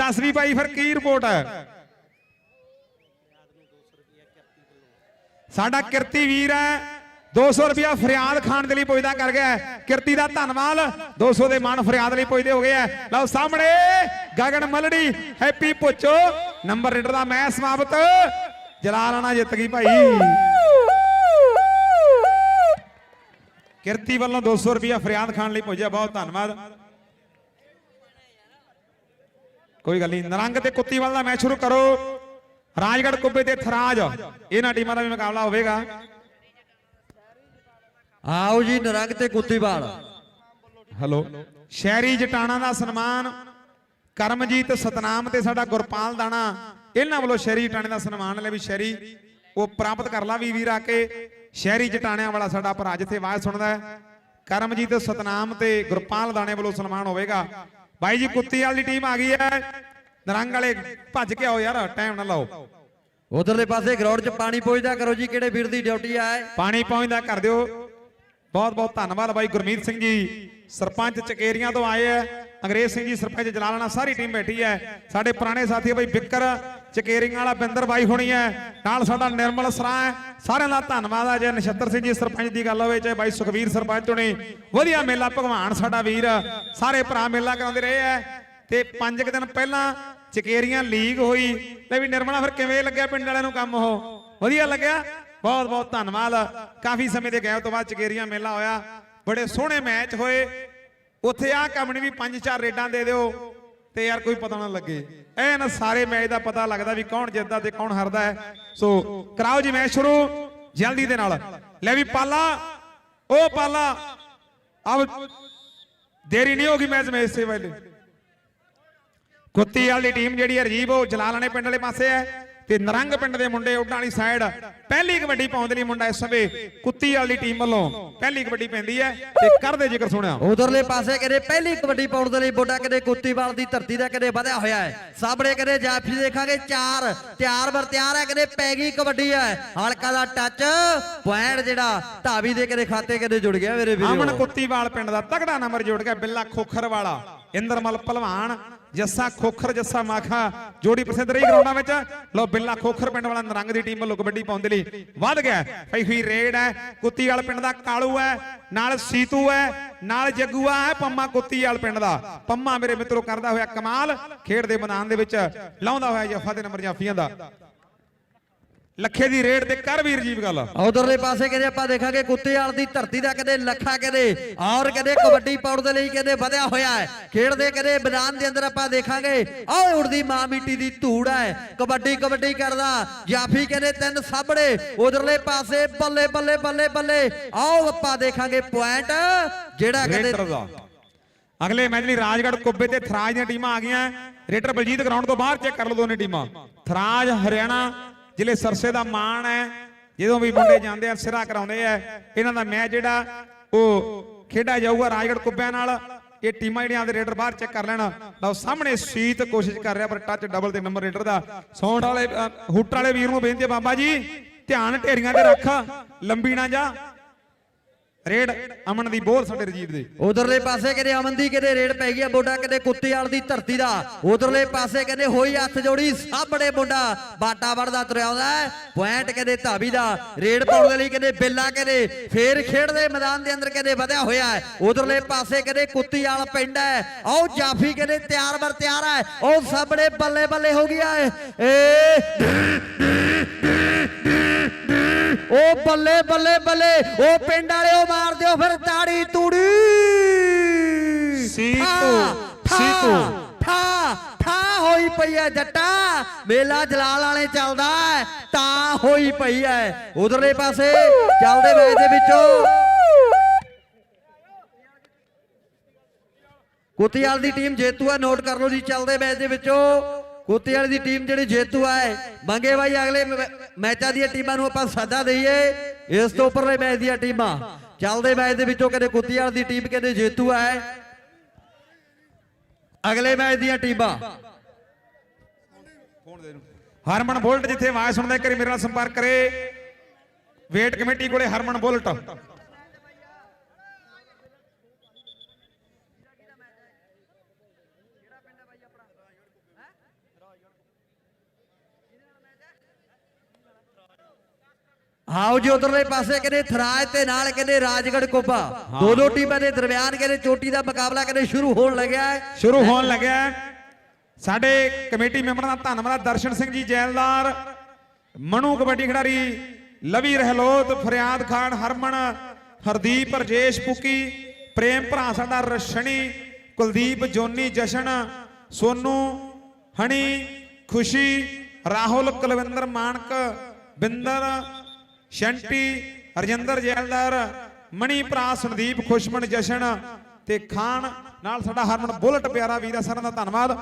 10ਵੀਂ ਭਾਈ ਫਿਰ ਕੀ ਰਿਪੋਰਟ ਹੈ? ਸਾਡਾ ਕਿਰਤੀ ਵੀਰ ਹੈ 200 ਰੁਪਿਆ ਫਰਿਆਦ ਖਾਨ ਦੇ ਲਈ ਪੁੱਜਦਾ ਕਰ ਗਿਆ ਕਿਰਤੀ ਦਾ ਧੰਨਵਾਦ 200 ਦੇ ਮਨ ਫਰਿਆਦ ਲਈ ਪੁੱਜਦੇ ਹੋ ਗਏ ਆ ਲਓ ਸਾਹਮਣੇ, ਗਗਨ ਮਲੜੀ, ਹੈਪੀ ਪੁੱਚੋ ਨੰਬਰ ਰੇਡਰ ਦਾ ਮੈਚ ਸਮਾਪਤ। ਜਲਾਲਾਣਾ ਜਿੱਤ ਗਈ ਭਾਈ। ਕਿਰਤੀ ਵੱਲੋਂ 200 ਰੁਪਿਆ ਫਰਿਆਦ ਖਾਨ ਲਈ ਪੁੱਜਿਆ, ਬਹੁਤ ਧੰਨਵਾਦ। ਕੋਈ ਗੱਲ ਨਹੀਂ। ਨਰੰਗ ਤੇ ਕੁੱਤੀਵਾਲ ਦਾ ਮੈਚ ਸ਼ੁਰੂ ਕਰੋ। ਰਾਜਗੜ੍ਹ ਕੁੱਬੇ ਤੇ ਥਰਾਜ। ਇਹਨਾਂ ਟੀਮਾਂ ਦਾ ਵੀ ਮੁਕਾਬਲਾ ਹੋਵੇਗਾ। ਆਓ ਜੀ ਨਰੰਗ ਤੇ ਕੁੱਤੀਵਾਲ ਹੈਲੋ। ਸ਼ਹਿਰੀ ਜਟਾਣਾ ਦਾ ਸਨਮਾਨ। ਕਰਮਜੀਤ ਸਤਨਾਮ ਤੇ ਸਾਡਾ ਗੁਰਪਾਲ ਦਾਣਾ। ਇਹਨਾਂ ਵੱਲੋਂ ਸ਼ਹਿਰੀ ਜਟਾਣੇ ਦਾ ਸਨਮਾਨ ਲੈ ਵੀ ਸ਼ਹਿਰੀ ਉਹ ਪ੍ਰਾਪਤ ਕਰ ਲਾ ਵੀ ਵੀਰ ਆ ਕੇ। ਸ਼ਹਿਰੀ ਜਟਾਣਿਆਂ ਵਾਲਾ ਸਾਡਾ ਭਰਾ ਜਿੱਥੇ ਆਵਾਜ਼ ਸੁਣਦਾ ਹੈ। ਕਰਮਜੀਤ ਸਤਨਾਮ ਤੇ ਗੁਰਪਾਲ ਦਾਣੇ ਵੱਲੋਂ ਸਨਮਾਨ ਹੋਵੇਗਾ। ਬਾਈ ਜੀ ਕੁੱਤੀਵਾਲ ਦੀ ਟੀਮ ਆ ਗਈ ਹੈ। ਨਰੰਗ ਵਾਲੇ ਭੱਜ ਕੇ ਆਓ ਯਾਰ ਟਾਈਮ ਨਾ ਲਾਓ। ਉਧਰਲੇ ਪਾਸੇ ਗਰਾਊਂਡ 'ਚ ਪਾਣੀ ਪਹੁੰਚਦਾ ਕਰੋ ਜੀ ਕਿਹੜੇ ਵੀਰ ਦੀ ਡਿਊਟੀ ਆ ਹੈ ਪਾਣੀ ਪਹੁੰਚਦਾ ਕਰ ਦਿਓ। ਬਹੁਤ ਬਹੁਤ ਧੰਨਵਾਦ ਬਾਈ ਗੁਰਮੀਤ ਸਿੰਘ ਜੀ। ਸਰਪੰਚ ਚਕੇਰੀਆਂ ਤੋਂ ਆਏ ਆ ਅੰਗਰੇਜ਼ ਸਿੰਘ ਜੀ ਸਰਪੰਚ ਜਲਾਲਾਣਾ ਸਾਰੀ ਟੀਮ ਬੈਠੀ ਹੈ। ਸਾਡੇ ਪੁਰਾਣੇ ਸਾਥੀ ਬਾਈ ਬਿੱਕਰ ਚਕੇਰੀਆਂ ਵਾਲਾ ਬਿੰਦਰ ਬਾਈ ਹੋਣੀ ਹੈ। ਨਾਲ ਸਾਡਾ ਨਿਰਮਲ ਸਰਾ ਹੈ। ਸਾਰਿਆਂ ਦਾ ਧੰਨਵਾਦ ਹੈ ਜੇ ਨਛੱਤਰ ਸਿੰਘ ਜੀ ਸਰਪੰਚ ਦੀ ਗੱਲ ਹੋਵੇ ਚਾਹੇ ਬਾਈ ਸੁਖਵੀਰ ਸਰਪੰਚ ਹੋਣੀ। ਵਧੀਆ ਮੇਲਾ ਭਗਵਾਨ ਸਾਡਾ ਵੀਰ। ਸਾਰੇ ਭਰਾ ਮੇਲਾ ਕਰਾਉਂਦੇ ਰਹੇ ਹੈ। ਤੇ ਪੰਜ ਕੁ ਦਿਨ ਪਹਿਲਾਂ ਚਕੇਰੀਆਂ ਲੀਗ ਹੋਈ। ਤੇ ਵੀ ਨਿਰਮਲਾ ਫਿਰ ਕਿਵੇਂ ਲੱਗਿਆ ਪਿੰਡ ਵਾਲਿਆਂ ਨੂੰ ਕੰਮ ਉਹ? ਵਧੀਆ ਲੱਗਿਆ। ਬਹੁਤ ਬਹੁਤ ਧੰਨਵਾਦ। ਕਾਫੀ ਸਮੇਂ ਦੇ ਗੈਪ ਤੋਂ ਬਾਅਦ ਚਕੇਰੀਆਂ ਮੇਲਾ ਹੋਇਆ। ਬੜੇ ਸੋਹਣੇ ਮੈਚ ਹੋਏ। ਉੱਥੇ ਆ ਕੰਮ ਨਹੀਂ ਵੀ ਪੰਜ ਚਾਰ ਰੇਡਾਂ ਦੇ ਦਿਓ। ਤੇ ਯਾਰ ਕੋਈ ਪਤਾ ਨਾ ਲੱਗੇ। ਐਨ ਸਾਰੇ ਮੈਚ ਦਾ ਪਤਾ ਲੱਗਦਾ ਵੀ ਕੌਣ ਜਿੱਤਦਾ ਤੇ ਕੌਣ ਹਾਰਦਾ ਹੈ। ਸੋ ਕਰਾਓ ਜੀ ਮੈਚ ਸ਼ੁਰੂ, ਜਲਦੀ ਦੇ ਨਾਲ। ਲੈ ਵੀ ਪਾਲਾ, ਉਹ ਪਾਲਾ। ਅਬ ਦੇਰੀ ਨਹੀਂ ਹੋਗੀ ਮੈਚ ਮੈਚ ਸੇ ਵੇਲੇ। ਕੁੱਤੀ ਵਾਲੀ ਟੀਮ ਜਿਹੜੀ ਹੈ ਰਜੀਬ ਉਹ ਜਲਾਲਾਣੇ ਪਿੰਡ ਵਾਲੇ ਪਾਸੇ ਹੈ। ਤੇ ਨਰੰਗ ਪਿੰਡ ਦੇ ਮੁੰਡੇ ਉੱਡਾਂ ਵਾਲੀ ਸਾਈਡ ਪਹਿਲੀ ਕਬੱਡੀ ਪਾਉਂਦੇ ਲਈ ਮੁੰਡਾ ਇਸ ਸਮੇਂ ਕੁੱਤੀ ਵਾਲੀ ਟੀਮ ਵੱਲੋਂ ਪਹਿਲੀ ਕਬੱਡੀ ਪੈਂਦੀ ਹੈ ਤੇ ਕਰਦੇ ਜ਼ਿਕਰ ਸੁਣਿਆ। ਉਧਰਲੇ ਪਾਸੇ ਕਦੇ ਪਹਿਲੀ ਕਬੱਡੀ ਪਾਉਣ ਦੇ ਲਈ ਬੋਡਾ ਕਦੇ ਕੁੱਤੀਵਾਲ ਦੀ ਧਰਤੀ ਦਾ ਕਦੇ ਵਧਿਆ ਹੋਇਆ ਹੈ। ਸਾਹਮਣੇ ਕਦੇ ਜਾਫੀ ਦੇਖਾਂਗੇ ਚਾਰ ਤਿਆਰ ਬਰ ਤਿਆਰ ਹੈ ਕਦੇ ਪੈ ਗਈ ਕਬੱਡੀ ਹੈ। ਹਲਕਾ ਦਾ ਟੱਚ ਪੁਆਇੰਟ ਜਿਹੜਾ ਧਾਵੀ ਦੇ ਕਦੇ ਖਾਤੇ ਕਦੇ ਜੁੜ ਗਿਆ ਮੇਰੇ ਅਮਨ ਵੀਰੋ ਕੁੱਤੀਵਾਲ ਪਿੰਡ ਦਾ ਤਗੜਾ ਨੰਬਰ ਜੋੜ ਗਿਆ ਬਿੱਲਾ ਖੋਖਰ ਵਾਲਾ ਇੰਦਰਮਲ ਭਲਵਾਨ ਜੱਸਾ ਖੋਖਰ, ਜੱਸਾ ਮਾਖਾ, ਜੋੜੀ ਪ੍ਰਸਿੱਧ ਰਹੀ ਗਰਾਊਂਡਾਂ ਵਿੱਚ। ਲੋ ਬਿੱਲਾ ਖੋਖਰ ਪਿੰਡ ਵਾਲਾ ਨਰੰਗ ਦੀ ਟੀਮ ਵੱਲੋਂ ਕਬੱਡੀ ਪਾਉਣ ਦੇ ਲਈ ਵੱਧ ਗਿਆ ਪਈ ਹੋਈ ਰੇਡ ਹੈ ਕੁੱਤੀਵਾਲ ਪਿੰਡ ਦਾ ਕਾਲੂ ਹੈ, ਨਾਲ ਸੀਤੂ ਹੈ, ਨਾਲ ਜੱਗੂਆ ਹੈ, ਪੰਮਾ ਕੁੱਤੀਵਾਲ ਪਿੰਡ ਦਾ। ਪੰਮਾ ਮੇਰੇ ਮਿੱਤਰੋ, ਕਰਦਾ ਹੋਇਆ ਕਮਾਲ ਖੇਡ ਦੇ ਮੈਦਾਨ ਦੇ ਵਿੱਚ, ਲਾਉਂਦਾ ਹੋਇਆ ਜਫਾ ਦੇ ਨੰਬਰ ਜਾਫੀਆਂ ਦਾ। ਲੱਖੇ ਦੀ ਰੇਡ ਤੇ ਕਰ ਵੀਰ ਜੀਵ ਗੱਲ। ਉਧਰਲੇ ਪਾਸੇ ਕਦੇ ਆਪਾਂ ਦੇਖਾਂਗੇ ਕੁੱਤੀਵਾਲ ਦੀ ਧਰਤੀ ਦਾ ਕਦੇ ਲੱਖਾ ਕਦੇ ਔਰ ਕਦੇ ਕਬੱਡੀ ਪਾਉਣ ਦੇ ਲਈ ਕਦੇ ਵਧਿਆ ਹੋਇਆ ਹੈ। ਖੇਡਦੇ ਕਦੇ ਮੈਦਾਨ ਦੇ ਅੰਦਰ ਆਪਾਂ ਦੇਖਾਂਗੇ ਆਹ ਉੜਦੀ ਮਾਂ ਮਿੱਟੀ ਦੀ ਧੂੜ ਹੈ। ਕਬੱਡੀ ਕਬੱਡੀ ਕਰਦਾ ਜਾਫੀ ਕਹਿੰਦੇ ਤਿੰਨ ਸਾਹਮਣੇ ਉਧਰਲੇ ਪਾਸੇ ਬੱਲੇ ਬੱਲੇ ਬੱਲੇ ਬੱਲੇ। ਆਓ ਆਪਾਂ ਦੇਖਾਂਗੇ ਪੁਆਇੰਟ ਜਿਹੜਾ ਕਦੇ ਰੇਡਰ ਦਾ। ਅਗਲੇ ਮੈਚ ਲਈ ਰਾਜਗੜ੍ਹ ਕੁੱਬੇ ਤੇ ਥਰਾਜ ਦੀਆਂ ਟੀਮਾਂ ਆ ਗਈਆਂ। ਰੇਡਰ ਬਲਜੀਤ ਗਰਾਊਂਡ ਤੋਂ ਬਾਹਰ ਚੈੱਕ ਕਰ ਲਓ ਦੋਨੇ ਟੀਮਾਂ। ਥਰਾਜ ਹਰਿਆਣਾ ਜ਼ਿਲ੍ਹੇ ਸਰਸੇ ਦਾ ਮਾਣ ਹੈ, ਜਦੋਂ ਵੀ ਮੁੰਡੇ ਜਾਂਦੇ ਆ, ਸਿਰਾ ਕਰਾਉਂਦੇ ਆ, ਇਹਨਾਂ ਦਾ ਮੈਚ ਜਿਹੜਾ ਉਹ ਖੇਡਿਆ ਜਾਊਗਾ ਰਾਜਗੜ੍ਹ ਕੁੱਬਿਆਂ ਨਾਲ, ਇਹ ਟੀਮਾਂ ਜਿਹੜੀਆਂ ਦੇ ਰੇਡਰ ਬਾਹਰ ਚੈੱਕ ਕਰ ਲੈਣ ਲਓ ਸਾਹਮਣੇ ਸੀਤ ਕੋਸ਼ਿਸ਼ ਕਰ ਰਿਹਾ, ਪਰ ਟੱਚ ਡਬਲ ਤੇ ਨੰਬਰ ਰੇਡਰ ਦਾ। ਸੌਂਡ ਵਾਲੇ ਹੁੱਟ ਵਾਲੇ ਵੀਰ ਨੂੰ ਬੇਨਤੀ ਬਾਬਾ ਜੀ, ਧਿਆਨ ਢੇਰੀਆਂ ਤੇ ਰੱਖ, ਲੰਬੀ ਨਾ ਜਾ। ਰੇਡ ਅਮਨ ਦੀ ਬੋਲ ਸਾਡੇ ਰਜੀਵ ਦੇ। ਉਧਰਲੇ ਪਾਸੇ ਕਹਿੰਦੇ ਅਮਨ ਦੀ ਕਹਿੰਦੇ ਰੇਡ ਪੈ ਗਈ ਆ ਬੋਡਾ ਕਹਿੰਦੇ ਕੁੱਤੀਵਾਲ ਦੀ ਧਰਤੀ ਦਾ। ਉਧਰਲੇ ਪਾਸੇ ਕਹਿੰਦੇ ਹੋਈ ਹੱਥ ਜੋੜੀ, ਸਾਹਮਣੇ ਮੁੰਡਾ ਬਾਟਾ ਵੜਦਾ ਤੁਰਿਆ ਆਉਂਦਾ ਪੁਆਇੰਟ ਕਹਿੰਦੇ ਧਾਬੀ ਦਾ। ਰੇਡ ਪਾਉਣ ਦੇ ਲਈ ਕਹਿੰਦੇ ਬੇਲਾ ਕਹਿੰਦੇ ਫੇਰ ਖੇਡਦੇ, ਮੈਦਾਨ ਦੇ ਅੰਦਰ ਕਹਿੰਦੇ ਵਧਿਆ ਹੋਇਆ ਹੈ। ਉਧਰਲੇ ਪਾਸੇ ਕਹਿੰਦੇ ਕੁੱਤੀ ਕੁੱਤੀਵਾਲ ਪਿੰਡ ਹੈ। ਆਓ ਜਾਫੀ ਕਹਿੰਦੇ ਤਿਆਰ ਬਰ ਤਿਆਰ ਹੈ। ਉਹ ਸਾਹਮਣੇ ਬੱਲੇ ਬੱਲੇ ਹੋ ਗਿਆ ਏ ਉਹ ਬੱਲੇ ਬੱਲੇ ਬੱਲੇ। ਉਹ ਪਿੰਡ ਵਾਲੇ ਉਹ ਮਾਰ ਦਿਓ ਫਿਰ ਤਾੜੀ ਤੂੜੀ। ਸੀਤੂ, ਸੀਤੂ। ਠਾ ਠਾ ਹੋਈ ਪਈ ਐ ਜੱਟਾ। ਮੇਲਾ ਜਲਾਲ ਵਾਲੇ ਚੱਲਦਾ ਤਾਂ ਹੋਈ ਪਈ ਐ। ਉਧਰਲੇ ਪਾਸੇ ਚੱਲਦੇ ਮੈਚ ਦੇ ਵਿੱਚੋਂ। ਕੁੱਤੀਵਾਲ ਦੀ ਟੀਮ ਜੇਤੂ ਹੈ ਨੋਟ ਕਰ ਲਓ ਜੀ ਚੱਲਦੇ ਮੈਚ ਦੇ ਵਿੱਚੋਂ। ਕੁੱਤੀਵਾਲ ਦੀ ਟੀਮ ਜਿਹੜੀ ਜੇਤੂ ਹੈ ਮੰਗੇ ਬਾਈ ਅਗਲੇ ਮੈਚਾਂ ਦੀਆਂ ਟੀਮਾਂ ਨੂੰ ਆਪਾਂ ਸੱਦਾ ਦਈਏ। ਇਸ ਤੋਂ ਉੱਪਰਲੇ ਮੈਚ ਦੀਆਂ ਟੀਮਾਂ। ਚੱਲਦੇ ਮੈਚ ਦੇ ਵਿੱਚੋਂ ਕਹਿੰਦੇ ਕੁੱਤੀਵਾਲ ਦੀ ਟੀਮ ਕਹਿੰਦੇ ਜੇਤੂ ਹੈ ਅਗਲੇ ਮੈਚ ਦੀਆਂ ਟੀਮਾਂ। ਹਰਮਨ ਬੁਲਟ ਜਿੱਥੇ ਆਵਾਜ਼ ਸੁਣਦਾ, ਇੱਕ ਵਾਰੀ ਮੇਰੇ ਨਾਲ ਸੰਪਰਕ ਕਰੇ। ਵੇਟ ਕਮੇਟੀ ਕੋਲੇ ਹਰਮਨ ਬੁਲਟ। ਆਓ ਜੀ ਉਧਰਲੇ ਪਾਸੇ ਕਹਿੰਦੇ ਥਰਾਜ ਤੇ ਨਾਲ ਕਹਿੰਦੇ ਰਾਜਗੜ ਕੋਪਾ ਦੋਨੋਂ ਟੀਮਾਂ ਦੇ ਦਰਮਿਆਨ ਕਹਿੰਦੇ ਚੋਟੀ ਦਾ ਮੁਕਾਬਲਾ ਕਹਿੰਦੇ ਸ਼ੁਰੂ ਹੋਣ ਲੱਗਿਆ ਹੈ। ਸ਼ੁਰੂ ਹੋਣ ਲੱਗਿਆ। ਸਾਡੇ ਕਮੇਟੀ ਮੈਂਬਰਾਂ ਦਾ ਧੰਨਵਾਦ। ਦਰਸ਼ਨ ਸਿੰਘ ਜੀ ਜੈਲਦਾਰ ਮਨੂ ਕਬੱਡੀ ਖਿਡਾਰੀ ਲਵੀ ਰਹਿਲੋਤ ਫਰਿਆਦ ਖਾਨ ਹਰਮਨ ਹਰਦੀਪ ਰਜੇਸ਼ ਪੁੱਕੀ ਪ੍ਰੇਮ ਭਰਾ ਸਾਡਾ ਰਸ਼ਣੀ ਕੁਲਦੀਪ ਜੋਨੀ ਜਸ਼ਨ ਸੋਨੂ ਹਣੀ ਖੁਸ਼ੀ ਰਾਹੁਲ ਕੁਲਵਿੰਦਰ ਮਾਨਕ ਬਿੰਦਰ ਸ਼ੰਟੀ ਰਜਿੰਦਰ ਜੈਲਦਾਰ, ਮਣੀ ਭਰਾ ਸੰਦੀਪ ਖੁਸ਼ਮਣ ਜਸ਼ਨ ਤੇ ਖਾਨ, ਨਾਲ ਸਾਡਾ ਹਰਮਨ ਬੁਲਟ ਪਿਆਰਾ ਵੀਰ ਸਾਰਿਆਂ ਦਾ ਧੰਨਵਾਦ।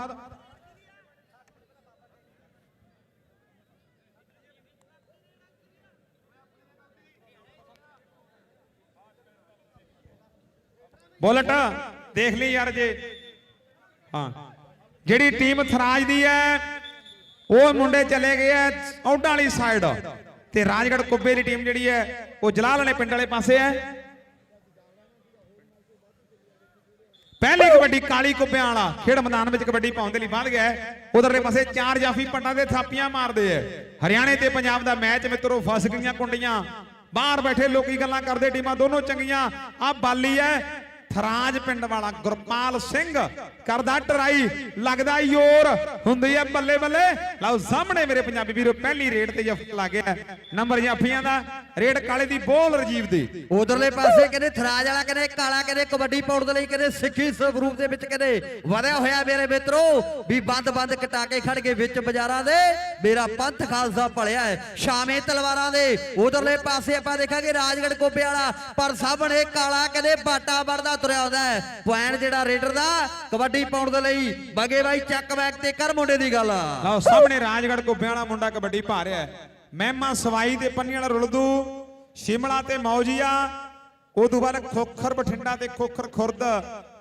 ਬੁਲਟ, ਦੇਖ ਲਈ ਯਾਰ ਜੇ। ਹਾਂ। ਜਿਹੜੀ ਟੀਮ ਥਰਾਜ ਦੀ ਹੈ, ਉਹ ਮੁੰਡੇ ਚਲੇ ਗਏ ਐ ਔਡਾਂ ਵਾਲੀ ਸਾਈਡ ਤੇ ਰਾਜਗੜ੍ਹ ਕੁੱਬੇ ਦੀ ਟੀਮ ਜਿਹੜੀ ਹੈ, ਉਹ ਜਲਾਲ ਵਾਲੇ ਪਿੰਡ ਵਾਲੇ ਪਾਸੇ ਹੈ। ਪਹਿਲੀ ਕਬੱਡੀ ਕਾਲੀ ਕੁੱਬਿਆਂ ਵਾਲਾ, ਖੇਡ ਮੈਦਾਨ ਵਿੱਚ ਕਬੱਡੀ ਪਾਉਣ ਦੇ ਲਈ ਵੱਧ ਗਿਆ ਹੈ। ਉਧਰਲੇ ਪਾਸੇ ਚਾਰ ਜਾਫੀ ਪੱਟਾਂ ਦੇ ਥਾਪੀਆਂ ਮਾਰਦੇ ਐ ਹਰਿਆਣੇ ਤੇ ਪੰਜਾਬ ਦਾ ਮੈਚ ਮਿੱਤਰੋ, ਫਸ ਗਈਆਂ ਕੁੰਡੀਆਂ। ਬਾਹਰ ਬੈਠੇ ਲੋਕੀ ਗੱਲਾਂ ਕਰਦੇ, ਟੀਮਾਂ ਦੋਨੋਂ ਚੰਗੀਆਂ। ਆ ਬਾਲੀ ਐ ਥਰਾਜ ਪਿੰਡ ਵਾਲਾ ਗੁਰਪਾਲ ਸਿੰਘ ਕਰਦਾ ਟਰਾਈ, ਲੱਗਦਾ ਯੋਰ, ਹੁੰਦੀ ਐ ਬੱਲੇ ਬੱਲੇ। ਲਓ ਸਾਹਮਣੇ ਮੇਰੇ ਪੰਜਾਬੀ ਵੀਰੋ, ਪਹਿਲੀ ਰੇਡ ਤੇ ਜਫ ਲੱਗ ਗਿਆ। ਨੰਬਰ ਜਾਫੀਆਂ ਦਾ, ਰੇਡ ਕਾਲੇ ਦੀ ਬੋਲ ਰਜੀਵ ਦੀ। ਉਧਰਲੇ ਪਾਸੇ ਕਹਿੰਦੇ ਥਰਾਜ ਵਾਲਾ, ਕਹਿੰਦੇ ਕਾਲਾ, ਕਹਿੰਦੇ ਕਬੱਡੀ ਪਾਉਣ ਦੇ ਲਈ ਕਹਿੰਦੇ ਸਿੱਖੀ ਸਰੂਪ ਦੇ ਵਿੱਚ ਕਹਿੰਦੇ ਵਧਿਆ ਹੋਇਆ ਮੇਰੇ ਮਿੱਤਰੋ, ਵੀ ਬੰਦ ਬੰਦ ਕਟਾ ਕੇ ਖੜ ਗਏ ਵਿੱਚ ਬਾਜ਼ਾਰਾਂ ਦੇ। ਮੇਰਾ ਪੰਥ ਖਾਲਸਾ ਭਲਿਆ ਹੈ। ਸ਼ਾਮੇ ਤਲਵਾਰਾਂ ਦੇ। ਉਧਰਲੇ ਪਾਸੇ ਆਪਾਂ ਦੇਖਾਂਗੇ ਰਾਜਗੜ ਕੋਪੇ ਵਾਲਾ, ਪਰ ਸਾਹਮਣੇ ਕਾਲਾ, ਕਹਿੰਦੇ ਬਾਟਾ ਵੜਦਾ ਤੁਰਿਆ ਆਉਂਦਾ ਹੈ। ਪੁਆਇੰਟ ਜਿਹੜਾ ਰੇਡਰ ਦਾ, ਕਬੱਡੀ ਪਾਉਣ ਦੇ ਲਈ ਬਗੇ ਬਾਈ ਚੱਕ ਬੈਕ ਤੇ ਕਰ ਮੁੰਡੇ ਦੀ ਗੱਲ। ਲਓ, ਸਾਹਮਣੇ ਰਾਜਗੜ੍ਹ ਕੁੱਬਿਆਂ ਵਾਲਾ ਮੁੰਡਾ ਕਬੱਡੀ ਪਾ ਰਿਹਾ ਹੈ। ਮਹਿਮਾ ਸਵਾਈ ਤੇ ਪੰਨੀ ਵਾਲਾ ਰੁਲਦੂ, ਸ਼ਿਮਲਾ ਤੇ ਮੌਜੀਆ ਉਦੋਂ ਬਾਅਦ ਖੋਖਰ ਬਠਿੰਡਾ ਤੇ ਖੋਖਰ ਖੁਰਦ,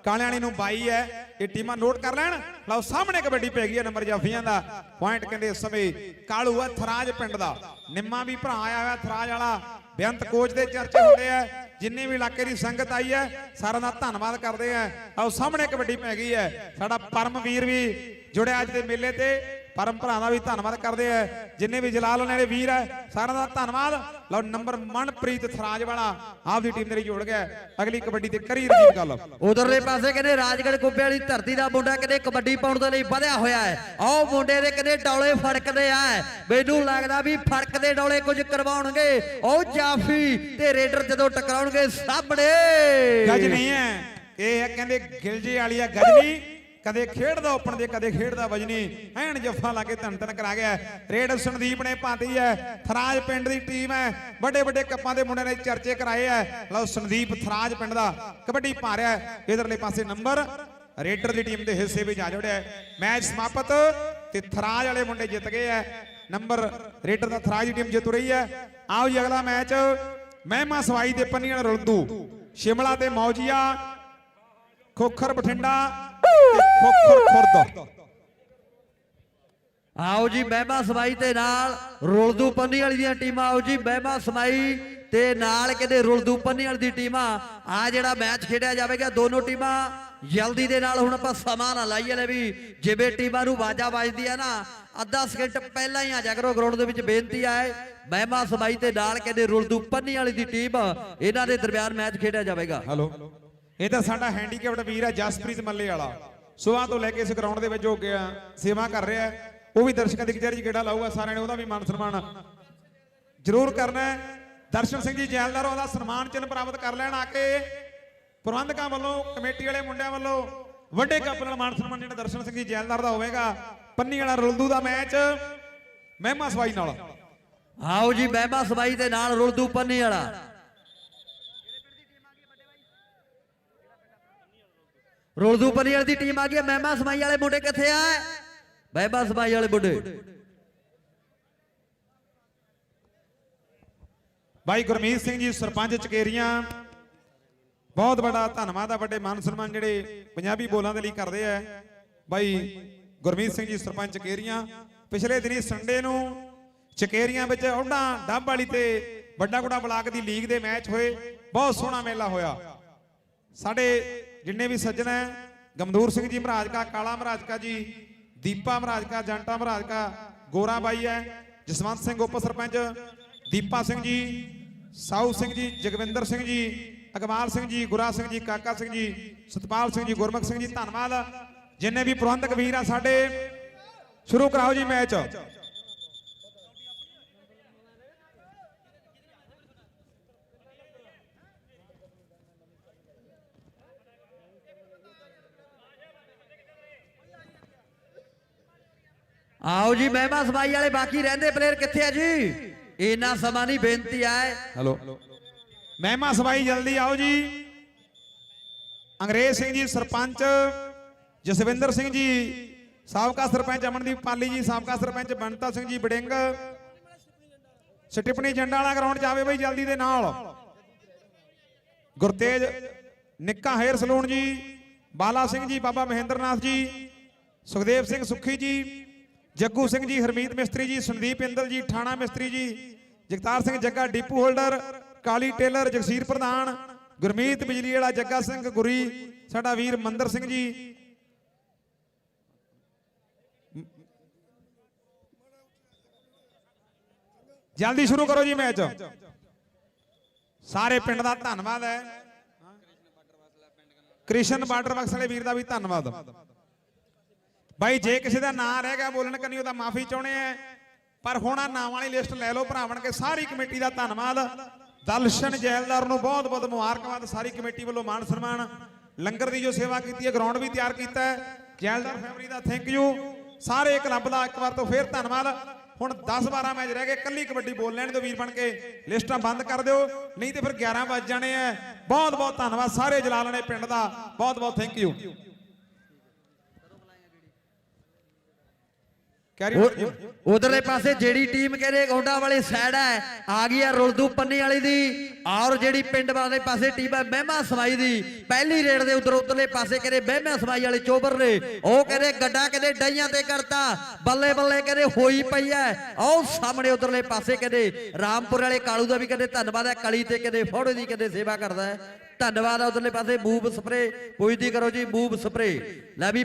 ਕਾਲਿਆਣੀ ਨੂੰ ਬਾਈ ਹੈ, ਇਹ ਟੀਮਾਂ ਨੋਟ ਕਰ ਲੈਣ। ਲਓ, ਸਾਹਮਣੇ ਕਬੱਡੀ ਪੈ ਗਈ ਹੈ ਨੰਬਰ ਜਾਫੀਆਂ ਦਾ। ਪੁਆਇੰਟ ਕਹਿੰਦੇ ਇਸ ਸਮੇਂ ਕਾਲੂ ਹੈ ਥਰਾਜ ਪਿੰਡ ਦਾ। ਨਿੰਮਾ ਵੀ ਭਰਾ ਆਇਆ ਹੋਇਆ ਥਰਾਜ ਵਾਲਾ, ਬੇਅੰਤ ਕੋਚ ਦੇ ਚਰਚੇ ਹੁੰਦੇ ਆ। ਜਿੰਨੇ ਵੀ ਇਲਾਕੇ ਦੀ ਸੰਗਤ ਆਈ ਹੈ, ਸਾਰਿਆਂ ਦਾ ਧੰਨਵਾਦ ਕਰਦੇ ਆ ਆਓ ਸਾਹਮਣੇ ਕਬੱਡੀ ਪੈ ਗਈ ਹੈ। ਸਾਡਾ ਪਰਮਵੀਰ ਵੀ ਜੁੜਿਆ ਅੱਜ ਦੇ ਮੇਲੇ ਤੇ। ਪਰਮ ਭਰਾ ਦਾ ਵੀ ਧੰਨਵਾਦ ਕਰਦੇ ਆ। ਜਿੰਨੇ ਵੀ ਜਲਾਲ ਵਾਲੇ ਵੀਰ ਹੈ ਸਾਰਿਆਂ ਦਾ ਧੰਨਵਾਦ। ਲਓ ਨੰਬਰ ਮਨਪ੍ਰੀਤ ਥਰਾਜ ਵਾਲਾ ਆਪਦੀ ਟੀਮ ਦੇ ਲਈ ਜੋੜ ਗਿਆ। ਅਗਲੀ ਕਬੱਡੀ ਤੇ ਕਰੀ ਰਜੀਤ ਗੱਲ। ਉਧਰਲੇ ਪਾਸੇ ਕਹਿੰਦੇ ਰਾਜਗੜ ਕੁੱਬੇ ਵਾਲੀ ਧਰਤੀ ਦਾ ਮੁੰਡਾ ਕਹਿੰਦੇ ਕਬੱਡੀ ਪਾਉਣ ਦੇ ਲਈ ਵਧਿਆ ਹੋਇਆ ਹੈ। ਆਹ ਮੁੰਡੇ ਦੇ ਕਹਿੰਦੇ ਡੌਲੇ ਫੜਕਦੇ ਆ। ਮੈਨੂੰ ਲੱਗਦਾ ਵੀ ਫੜਕ ਦੇ ਡੌਲੇ ਕੁਝ ਕਰਵਾਉਣਗੇ। ਉਹ ਜਾਫੀ ਤੇ ਰੇਡਰ ਜਦੋਂ ਟਕਰਾਉਣਗੇ ਸਾਹਮਣੇ। ਗੱਜ ਨਹੀਂ ਹੈ। ਇਹ ਹੈ ਕਹਿੰਦੇ ਗਿਲਜੇ ਵਾਲੀ ਆ ਗਜਨੀ ਕਦੇ ਖੇਡਦਾ ਓਪਨ ਦੇ, ਕਦੇ ਖੇਡਦਾ ਵਜਨੀ। ਐਨ ਜੱਫਾ ਲਾ ਕੇ ਧੰਨ ਧੰਨ ਕਰਾ ਗਿਆ। ਰੇਡ ਸੰਦੀਪ ਨੇ ਪਾਤੀ ਹੈ। ਥਰਾਜ ਪਿੰਡ ਦੀ ਟੀਮ ਹੈ। ਵੱਡੇ ਵੱਡੇ ਕੱਪਾਂ ਦੇ ਮੁੰਡਿਆਂ ਨੇ ਚਰਚੇ ਕਰਾਏ ਹੈ। ਲਓ ਸੰਦੀਪ ਥਰਾਜ ਪਿੰਡ ਦਾ ਕਬੱਡੀ ਪਾ ਰਿਹਾ ਹੈ ਇਧਰਲੇ ਪਾਸੇ ਨੰਬਰ। ਰੇਡਰ ਦੀ ਟੀਮ ਦੇ ਹਿੱਸੇ ਵਿੱਚ ਆ ਜੁੜਿਆ ਮੈਚ ਸਮਾਪਤ ਤੇ ਥਰਾਜ ਵਾਲੇ ਮੁੰਡੇ ਜਿੱਤ ਗਏ ਹੈ। ਨੰਬਰ। ਰੇਡਰ ਦਾ ਥਰਾਜ ਦੀ ਟੀਮ ਜਿੱਤ ਰਹੀ ਹੈ। ਆਓ ਜੀ ਅਗਲਾ ਮੈਚ। ਮਹਿਮਾ ਸਵਾਈ ਦੇ ਪੰਨੀਆਂ ਨਾਲ ਸ਼ਿਮਲਾ ਤੇ ਮੌਜੀਆ। ਖੋਖਰ ਬਠਿੰਡਾ ਤੇ ਖੋਖਰ ਖੁਰਦ। ਆਓ ਜੀ ਮਹਿਮਾ ਸਮਾਈ ਤੇ ਨਾਲ ਰੁਲਦੂ ਪੰਨੀ ਵਾਲੀ ਦੀਆਂ ਟੀਮਾਂ। ਆਓ ਜੀ ਮਹਿਮਾ ਸਮਾਈ ਤੇ ਨਾਲ ਕਹਿੰਦੇ ਰੁਲਦੂ ਪੰਨੀ ਵਾਲੀ ਦੀ ਟੀਮਾਂ। ਆ ਜਿਹੜਾ ਮੈਚ ਖੇਡਿਆ ਜਾਵੇਗਾ ਦੋਨੋਂ ਟੀਮਾਂ ਜਲਦੀ ਦੇ ਨਾਲ ਹੁਣ ਆਪਾਂ ਸਮਾਂ ਨਾ ਲਾਈਏ ਲੈ ਵੀ ਜਿਵੇਂ ਟੀਮਾਂ ਨੂੰ ਬਾਜਾ ਵੱਜਦੀ ਆ ਨਾ ਅੱਧਾ ਸਕਿੰਟ ਪਹਿਲਾਂ ਹੀ ਆ ਜਾ ਕਰੋ ਗਰਾਊਂਡ ਦੇ ਵਿੱਚ ਬੇਨਤੀ ਹੈ ਮਹਿਮਾ ਸਮਾਈ ਤੇ ਨਾਲ ਕਹਿੰਦੇ ਰੁਲਦੂ ਪੰਨੀ ਵਾਲੀ ਦੀ ਟੀਮ ਇਹਨਾਂ ਦੇ ਦਰਮਿਆਨ ਮੈਚ ਖੇਡਿਆ ਜਾਵੇਗਾ। ਹਲੋ। ਇਹ ਤਾਂ ਸਾਡਾ ਹੈਂਡੀਕੈਪਡ ਵੀਰ ਹੈ ਜਸਪ੍ਰੀਤ ਮੱਲੇ ਵਾਲਾ। ਸਵੇਰ ਤੋਂ ਲੈ ਕੇ ਇਸ ਗਰਾਊਂਡ ਦੇ ਵਿੱਚ ਹੋ ਗਿਆ ਸੇਵਾ ਕਰ ਰਿਹਾ ਉਹ ਵੀ ਦਰਸ਼ਕਾਂ ਦੀ ਕਚਹਿਰੀ 'ਚ ਗੇੜਾ ਲਾਊਗਾ, ਸਾਰਿਆਂ ਨੇ ਉਹਦਾ ਵੀ ਮਾਨ ਸਨਮਾਨ। ਜ਼ਰੂਰ ਕਰਨਾ ਦਰਸ਼ਨ ਸਿੰਘ ਜੀ, ਜੈਲਦਾਰ ਉਹਦਾ ਸਨਮਾਨ ਚਿੰਨ੍ਹ ਪ੍ਰਾਪਤ ਕਰ ਲੈਣ ਆ ਕੇ। ਪ੍ਰਬੰਧਕਾਂ ਵੱਲੋਂ, ਕਮੇਟੀ ਵਾਲੇ ਮੁੰਡਿਆਂ ਵੱਲੋਂ ਵੱਡੇ ਕੱਪ ਨਾਲ ਮਾਨ ਸਨਮਾਨ ਜਿਹੜਾ ਦਰਸ਼ਨ ਸਿੰਘ ਜੀ, ਜੈਲਦਾਰ ਦਾ ਹੋਵੇਗਾ। ਪੰਨੀ ਵਾਲਾ ਰੁਲਦੂ ਦਾ ਮੈਚ, ਮਹਿਮਾ ਸਵਾਈ ਨਾਲ। ਆਓ ਜੀ, ਮਹਿਮਾ ਸਵਾਈ ਦੇ ਨਾਲ ਰੁਲਦੂ ਪੰਨੀ ਵਾਲਾ। ਰੁਲਦੂ ਪੰਨੀ ਵਾਲੀ ਦੀ ਟੀਮ ਆ ਗਈ ਮਹਿਮਾ ਸਮਾਈ ਵਾਲੇ ਮੁੰਡੇ ਕਿੱਥੇ ਆ? ਮਹਿਮਾ ਸਮਾਈ ਵਾਲੇ ਮੁੰਡੇ। ਭਾਈ ਗੁਰਮੀਤ ਸਿੰਘ ਜੀ, ਸਰਪੰਚ ਚਕੇਰੀਆਂ। ਬਹੁਤ ਵੱਡਾ ਧੰਨਵਾਦ ਆ ਵੱਡੇ ਮਾਨ ਸਨਮਾਨ ਜਿਹੜੇ ਪੰਜਾਬੀ ਬੋਲਾਂ ਦੇ ਲਈ ਕਰਦੇ ਆ। ਭਾਈ ਗੁਰਮੀਤ ਸਿੰਘ ਜੀ, ਸਰਪੰਚ ਚਕੇਰੀਆਂ। ਪਿਛਲੇ ਦਿਨੀ ਸੰਡੇ ਨੂੰ ਚਕੇਰੀਆਂ ਵਿੱਚ ਉਹਨਾਂ ਡੱਬ ਵਾਲੀ ਤੇ ਵੱਡਾ ਗੁੜਾ ਬਲਾਕ ਦੀ ਲੀਗ ਦੇ ਮੈਚ ਹੋਏ। ਬਹੁਤ ਸੋਹਣਾ ਮੇਲਾ ਹੋਇਆ। ਸਾਡੇ ਜਿੰਨੇ ਵੀ ਸੱਜਣ ਹੈ, ਗਮਦੂਰ ਸਿੰਘ ਜੀ, ਮਹਾਰਾਜ ਕਾ ਕਾਲਾ, ਮਹਾਰਾਜ ਕਾ ਜੀ, ਦੀਪਾ, ਮਹਾਰਾਜ ਕਾ ਜੰਟਾ ਮਹਾਰਾਜ ਕਾ ਗੋਰਾ ਬਾਈ ਹੈ, ਜਸਵੰਤ ਸਿੰਘ ਉਪ ਸਰਪੰਚ, ਦੀਪਾ ਸਿੰਘ ਜੀ, ਸਾਊ ਸਿੰਘ ਜੀ, ਜਗਵਿੰਦਰ ਸਿੰਘ ਜੀ ਅਕਮਾਲ ਸਿੰਘ ਜੀ, ਗੁਰਾ ਸਿੰਘ ਜੀ, ਕਾਕਾ ਸਿੰਘ ਜੀ, ਸਤਪਾਲ ਸਿੰਘ ਜੀ, ਗੁਰਮੁਖ ਸਿੰਘ ਜੀ, ਧੰਨਵਾਦ। ਜਿੰਨੇ ਵੀ ਪ੍ਰਬੰਧਕ ਵੀਰ ਆ ਸਾਡੇ, ਸ਼ੁਰੂ ਕਰਾਓ ਜੀ ਮੈਚ। ਆਓ ਜੀ, ਮਹਿਮਾ ਸਫ਼ਾਈ ਵਾਲੇ ਬਾਕੀ ਰਹਿੰਦੇ ਪਲੇਅਰ ਕਿੱਥੇ ਆ ਜੀ? ਇੰਨਾ ਸਮਾਂ ਨਹੀਂ, ਬੇਨਤੀ ਹੈ ਹੈਲੋ। ਮਹਿਮਾ ਸਫ਼ਾਈ ਜਲਦੀ ਆਓ ਜੀ। ਅੰਗਰੇਜ਼ ਸਿੰਘ ਜੀ, ਸਰਪੰਚ ਜਸਵਿੰਦਰ ਸਿੰਘ ਜੀ, ਸਾਬਕਾ ਸਰਪੰਚ ਅਮਨਦੀਪ ਪਾਲੀ ਜੀ, ਸਾਬਕਾ ਸਰਪੰਚ ਬੰਤਾ ਸਿੰਘ ਜੀ ਬੜਿੰਗ ਸਟਿਪਣੀ ਜੰਡਾ ਵਾਲਾ ਗਰਾਊਂਡ ਜਾਵੇ ਬਈ ਜਲਦੀ ਦੇ ਨਾਲ। ਗੁਰਤੇਜ ਨਿੱਕਾ ਹੇਰ ਸਲੂਨ ਜੀ, ਬਾਲਾ ਸਿੰਘ ਜੀ, ਬਾਬਾ ਮਹਿੰਦਰਨਾਥ ਜੀ, ਸੁਖਦੇਵ ਸਿੰਘ ਸੁੱਖੀ ਜੀ ਜੱਗੂ ਸਿੰਘ ਜੀ, ਹਰਮੀਤ ਮਿਸਤਰੀ ਜੀ, Sandeep ਇੰਦਲ ji, Thana Mistri ji, Jagtar Singh Jagga, depot holder, Kali tailor Jagsir ਪ੍ਰਧਾਨ, ਗੁਰਮੀਤ ਬਿਜਲੀ ਵਾਲਾ ਜੱਗਾ ਸਿੰਘ ਗੁਰੀ, ਸਾਡਾ ਵੀਰ ਮੰਦਰ ਸਿੰਘ ਜੀ। ਜਲਦੀ ਸ਼ੁਰੂ ਕਰੋ ਜੀ ਮੈਚ। ਸਾਰੇ ਪਿੰਡ ਦਾ ਧੰਨਵਾਦ ਹੈ। ਕ੍ਰਿਸ਼ਨ ਬਾਰਡਰ ਬਕਸ ਵਾਲੇ ਵੀਰ ਦਾ ਵੀ ਧੰਨਵਾਦ। ਬਾਈ, ਜੇ ਕਿਸੇ ਦਾ ਨਾਂ ਰਹਿ ਗਿਆ ਬੋਲਣ ਕੰਨੀ, ਉਹਦਾ ਮਾਫੀ ਚਾਹੁੰਦੇ ਆ। ਪਰ ਹੁਣ ਆ ਨਾਮ ਵਾਲੀ ਲਿਸਟ ਲੈ ਲਓ ਭਰਾਵਣ ਕੇ, ਸਾਰੀ ਕਮੇਟੀ ਦਾ ਧੰਨਵਾਦ। ਦਲਸ਼ਨ ਜੈਲਦਾਰ ਨੂੰ ਬਹੁਤ ਬਹੁਤ ਮੁਬਾਰਕਬਾਦ, ਸਾਰੀ ਕਮੇਟੀ ਵੱਲੋਂ ਮਾਨ ਸਨਮਾਨ। ਲੰਗਰ ਦੀ ਜੋ ਸੇਵਾ ਕੀਤੀ ਹੈ ਗਰਾਊਂਡ ਵੀ ਤਿਆਰ ਕੀਤਾ ਹੈ। ਜੈਲਦਾਰ ਫੈਮਿਲੀ ਦਾ ਥੈਂਕ ਯੂ ਸਾਰੇ ਕਲੱਬ ਦਾ ਇੱਕ ਵਾਰ ਤੋਂ ਫੇਰ ਧੰਨਵਾਦ। ਹੁਣ 10 12 ਮੈਚ ਰਹਿ ਗਏ ਕੱਲੀ ਕਬੱਡੀ ਬੋਲ ਲੈਣ ਦਿਓ ਵੀਰ ਬਣ ਕੇ। ਲਿਸਟਾਂ ਬੰਦ ਕਰ ਦਿਓ, ਨਹੀਂ ਤੇ ਫਿਰ 11 ਵੱਜ ਜਾਣੇ ਆ। ਬਹੁਤ ਬਹੁਤ ਧੰਨਵਾਦ ਸਾਰੇ ਜਲਾਲਣੇ ਪਿੰਡ ਦਾ। ਬਹੁਤ ਬਹੁਤ ਥੈਂਕ ਯੂ ਉਧਰਲੇ ਪਾਸੇ ਜਿਹੜੀ ਟੀਮ ਕਹਿੰਦੇ ਗੌਂਡਾ ਵਾਲੀ ਸਾਈਡ ਹੈ ਆ ਗਈ ਆ ਰੁਲਦੂ ਪੰਨੀ ਵਾਲੀ ਦੀ ਔਰ ਜਿਹੜੀ ਪਿੰਡ ਵਾਲੇ ਪਾਸੇ ਟੀਮ ਹੈ ਮਹਿਮਾ ਸਮਾਈ ਦੀ। ਪਹਿਲੀ ਰੇਡ ਦੇ ਉਧਰ ਉਧਰਲੇ ਪਾਸੇ ਕਹਿੰਦੇ ਮਹਿਮਾ ਸਮਾਈ ਵਾਲੇ ਚੋਬਰ ਨੇ। ਉਹ ਕਹਿੰਦੇ ਗੱਡਾ ਕਹਿੰਦੇ ਡਈਆਂ ਤੇ ਕਰਤਾ ਬੱਲੇ ਬੱਲੇ ਕਹਿੰਦੇ ਹੋਈ ਪਈ ਹੈ। ਉਹ ਸਾਹਮਣੇ ਉਧਰਲੇ ਪਾਸੇ ਕਹਿੰਦੇ ਰਾਮਪੁਰ ਵਾਲੇ ਕਾਲੂ ਦਾ ਵੀ ਕਹਿੰਦੇ ਧੰਨਵਾਦ ਹੈ ਕਲੀ ਤੇ ਕਹਿੰਦੇ ਫੋੜੇ ਦੀ ਕਹਿੰਦੇ ਸੇਵਾ ਕਰਦਾ ਹੈ। ਧੰਨਵਾਦ ਆ ਉਧਰਲੇ ਪਾਸੇ ਮੂਵ ਸਪਰੇ ਪੁੱਜਦੀ ਕਰੋ ਜੀ ਮੂਵ ਸਪਰੇ। ਲੈ ਵੀ